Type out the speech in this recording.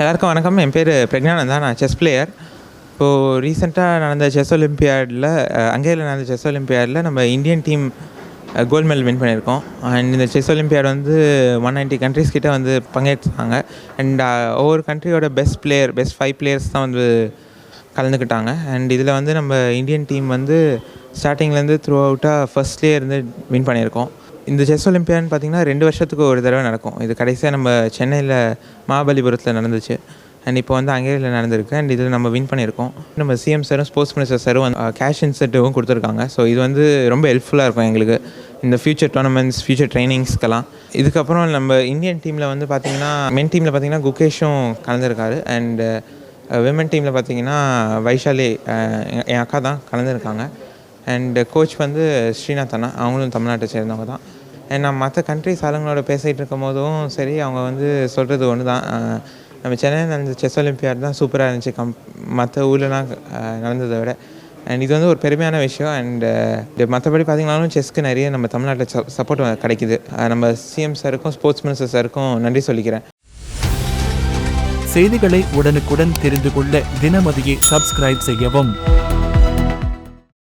எல்லாருக்கும் வணக்கம். என் பேர் பிரக்ஞானந்தா. நான் செஸ் பிளேயர் இப்போது ரீசெண்டாக நடந்த செஸ் ஒலிம்பியாடில் அங்கேயில் நடந்த செஸ் ஒலிம்பியாடில் நம்ம Indian team gold medal win பண்ணியிருக்கோம். அண்ட் இந்த செஸ் ஒலிம்பியாட் வந்து ஒன் நைன்ட்டி கண்ட்ரீஸ் கிட்டே வந்து பங்கேற்றாங்க. அண்ட் ஒவ்வொரு கண்ட்ரியோட best player best five players தான் வந்து கலந்துக்கிட்டாங்க. அண்ட் இதில் வந்து நம்ம இந்தியன் டீம் வந்து ஸ்டார்டிங்லேருந்து த்ரூ அவுட்டாக ஃபஸ்ட்லேயே இருந்து வின் பண்ணியிருக்கோம். இந்த செஸ் ஒலிம்பியான்னு பார்த்தீங்கன்னா ரெண்டு வருஷத்துக்கு ஒரு தடவை நடக்கும். இது கடைசியாக நம்ம சென்னையில் மகாபலிபுரத்தில் நடந்துச்சு. அண்ட் இப்போ வந்து அங்கேயில் நடந்திருக்கு. அண்ட் இதில் நம்ம வின் பண்ணியிருக்கோம். நம்ம சிஎம் சாரும் ஸ்போர்ட்ஸ் மினிஸ்டர் சாரும் வந்து uh, கேஷ் இன்சென்டிவும் கொடுத்துருக்காங்க. ஸோ இது வந்து ரொம்ப ஹெல்ப்ஃபுல்லாக இருக்கும் எங்களுக்கு. இந்த ஃபியூச்சர் டோர்னமெண்ட்ஸ் ஃபியூச்சர் ட்ரைனிங்ஸ்க்கெல்லாம் இதுக்கப்புறம் நம்ம இந்தியன் டீமில் வந்து பார்த்திங்கன்னா மென் டீமில் பார்த்திங்கன்னா குகேஷும் கலந்துருக்காரு. அண்டு விமன் uh, டீமில் பார்த்தீங்கன்னா வைஷாலி uh, என் அக்கா தான் கலந்துருக்காங்க. அண்ட் கோச் வந்து ஸ்ரீநாத் அண்ணா அவங்களும் தமிழ்நாட்டை சேர்ந்தவங்க தான். அண்ட் நான் மற்ற கண்ட்ரிஸ் ஆளுங்களோட பேசிகிட்டு இருக்கும் போதும் சரி அவங்க வந்து சொல்கிறது ஒன்று தான் நம்ம சென்னையில் நடந்த செஸ் ஒலிம்பியாட் தான் சூப்பராக இருந்துச்சு. கம் மற்ற ஊர்லலாம் நடந்ததை விட. அண்ட் இது வந்து ஒரு பெருமையான விஷயம். அண்ட் மற்றபடி பார்த்தீங்கன்னாலும் செஸ்க்கு நிறைய நம்ம தமிழ்நாட்டில் சப்போர்ட் கிடைக்குது. நம்ம சிஎம் சாருக்கும் ஸ்போர்ட்ஸ் மினிஸ்டர் சாருக்கும் நன்றி சொல்லிக்கிறேன். செய்திகளை உடனுக்குடன் தெரிந்து கொள்ள தினமதியை சப்ஸ்கிரைப் செய்யவும்.